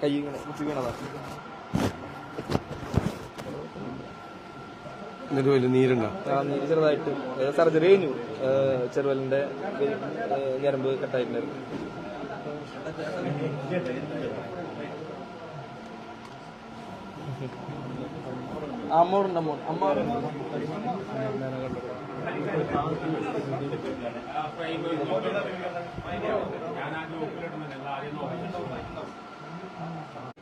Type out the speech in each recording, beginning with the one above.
കൈ ഇങ്ങനെ കുത്തി വീണതാ എന്നിട്ട് വലിയ നീരുണ്ടോ? ആ, നീര് ചെറുതായിട്ട്. സർജറി കഴിഞ്ഞു ചെറുവലിന്റെ ഞരമ്പ് കട്ടായിട്ടുണ്ടായിരുന്നു. അമ്മോടുണ്ട് അമ്മ അമ്മ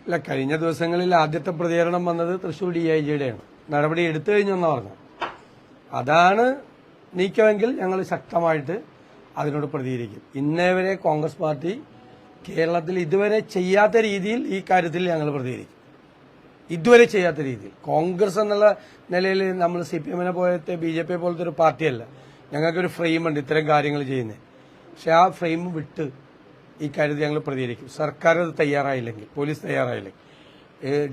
അല്ല കഴിഞ്ഞ ദിവസങ്ങളിൽ ആദ്യത്തെ പ്രതികരണം വന്നത് തൃശൂർ ഡി ഐ ജിയുടെയാണ് നടപടി എടുത്തു കഴിഞ്ഞെന്നാ പറഞ്ഞു അതാണ് നീക്കമെങ്കിൽ ഞങ്ങൾ ശക്തമായിട്ട് അതിനോട് പ്രതികരിക്കും. ഇന്നേവരെ കോൺഗ്രസ് പാർട്ടി കേരളത്തിൽ ഇതുവരെ ചെയ്യാത്ത രീതിയിൽ ഈ കാര്യത്തിൽ ഞങ്ങൾ പ്രതികരിക്കും. ഇതുവരെ ചെയ്യാത്ത രീതിയിൽ. കോൺഗ്രസ് എന്നുള്ള നിലയിൽ നമ്മൾ സി പി എമ്മിനെ പോലത്തെ ബി ജെ പി പോലത്തെ ഒരു പാർട്ടിയല്ല. ഞങ്ങൾക്കൊരു ഫ്രെയിമുണ്ട് ഇത്തരം കാര്യങ്ങൾ ചെയ്യുന്നത് പക്ഷെ ആ ഫ്രെയിം വിട്ട് ഈ കാര്യത്തിൽ ഞങ്ങൾ പ്രതികരിക്കും. സർക്കാർ അത് തയ്യാറായില്ലെങ്കിൽ പോലീസ് തയ്യാറായില്ലെങ്കിൽ.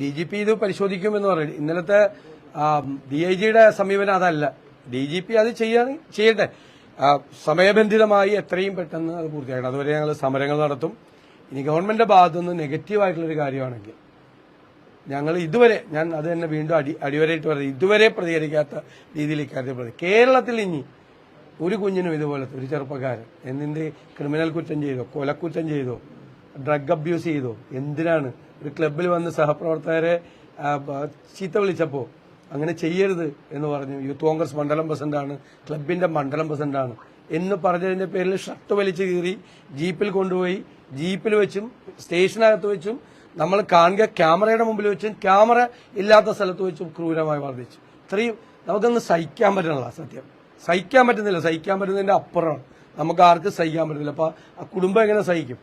ഡി ജി പി ഇത് പരിശോധിക്കുമെന്ന് പറയുന്നത് ഇന്നലത്തെ ഡി ഐ ജിയുടെ സമീപനം അതല്ല. ഡി ജി പി അത് ചെയ്യാൻ ചെയ്യട്ടെ. സമയബന്ധിതമായി എത്രയും പെട്ടെന്ന് അത് പൂർത്തിയാക്കണം. അതുവരെ ഞങ്ങൾ സമരങ്ങൾ നടത്തും. ഇനി ഗവൺമെന്റിന്റെ ഭാഗത്തുനിന്ന് നെഗറ്റീവായിട്ടുള്ളൊരു കാര്യമാണെങ്കിൽ ഞങ്ങൾ ഇതുവരെ ഞാൻ അത് തന്നെ വീണ്ടും അടി അടിവരയിട്ട് പറയുന്നത് ഇതുവരെ പ്രതികരിക്കാത്ത രീതിയിൽ ഇക്കാര്യത്തിൽ പ്രതി കേരളത്തിൽ ഇനി ഒരു കുഞ്ഞിനും ഇതുപോലത്തെ ഒരു ചെറുപ്പക്കാരൻ എന്തിന്റെ ക്രിമിനൽ കുറ്റം ചെയ്തോ കൊലക്കുറ്റം ചെയ്തോ ഡ്രഗ് അബ്യൂസ് ചെയ്തോ എന്തിനാണ്? ഒരു ക്ലബിൽ വന്ന് സഹപ്രവർത്തകരെ ചീത്ത വിളിച്ചപ്പോ അങ്ങനെ ചെയ്യരുത് എന്ന് പറഞ്ഞു യൂത്ത് കോൺഗ്രസ് മണ്ഡലം പ്രസിഡന്റാണ് ക്ലബിന്റെ മണ്ഡലം പ്രസിഡന്റാണ് എന്ന് പറഞ്ഞതിന്റെ പേരിൽ ഷർട്ട് വലിച്ചു കീറി ജീപ്പിൽ കൊണ്ടുപോയി ജീപ്പിൽ വെച്ചും സ്റ്റേഷനകത്ത് വെച്ചും നമ്മൾ കാണുക ക്യാമറയുടെ മുമ്പിൽ വെച്ചും ക്യാമറ ഇല്ലാത്ത സ്ഥലത്ത് വെച്ചും ക്രൂരമായി വർദ്ധിച്ചു ഇത്രയും നമുക്കൊന്ന് സഹിക്കാൻ പറ്റണല്ല സത്യം. സഹിക്കാൻ പറ്റുന്നില്ല. സഹിക്കാൻ പറ്റുന്നതിന്റെ അപ്പുറമാണ് നമുക്ക് ആർക്കും സഹിക്കാൻ പറ്റുന്നില്ല അപ്പോൾ ആ കുടുംബം എങ്ങനെ സഹിക്കും?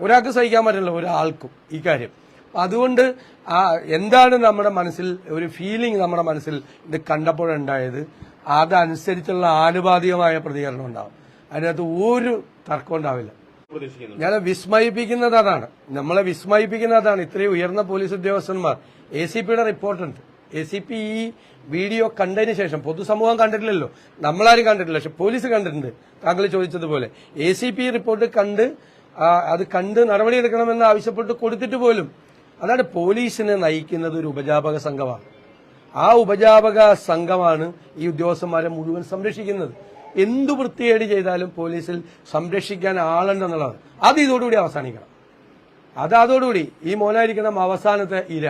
ഒരാൾക്ക് സഹിക്കാൻ പറ്റില്ല ഒരാൾക്കും ഈ കാര്യം. അതുകൊണ്ട് ആ എന്താണ് നമ്മുടെ മനസ്സിൽ ഒരു ഫീലിംഗ് നമ്മുടെ മനസ്സിൽ ഇത് കണ്ടപ്പോഴുണ്ടായത്? അതനുസരിച്ചുള്ള ആനുപാതികമായ പ്രതികരണം ഉണ്ടാവും. അതിനകത്ത് ഒരു തർക്കം ഉണ്ടാവില്ല. ഞാൻ വിസ്മയിപ്പിക്കുന്നത് അതാണ്. നമ്മളെ വിസ്മയിപ്പിക്കുന്നത് അതാണ്. ഇത്രയും ഉയർന്ന പോലീസ് ഉദ്യോഗസ്ഥന്മാർ. എ സി പിയുടെ റിപ്പോർട്ടുണ്ട്. എ സി പി ഈ വീഡിയോ കണ്ടതിന് ശേഷം പൊതുസമൂഹം കണ്ടിട്ടില്ലല്ലോ. നമ്മളാരും കണ്ടിട്ടില്ല പക്ഷെ പോലീസ് കണ്ടിട്ടുണ്ട്. താങ്കൾ ചോദിച്ചതുപോലെ. എ സി പി റിപ്പോർട്ട് കണ്ട് അത് കണ്ട് നടപടിയെടുക്കണമെന്ന് ആവശ്യപ്പെട്ട് കൊടുത്തിട്ട് പോലും അതാണ് പോലീസിനെ നയിക്കുന്നത് ഒരു ഉപജാപക സംഘമാണ്. ആ ഉപജാപക സംഘമാണ് ഈ ഉദ്യോഗസ്ഥന്മാരെ മുഴുവൻ സംരക്ഷിക്കുന്നത്. എന്തു വൃത്തികേട് ചെയ്താലും പോലീസിൽ സംരക്ഷിക്കാൻ ആളുണ്ടെന്നുള്ളത് അത് ഇതോടുകൂടി അവസാനിക്കണം. അത് അതോടുകൂടി ഈ മോനായിരിക്കണം അവസാനത്തെ ഇര.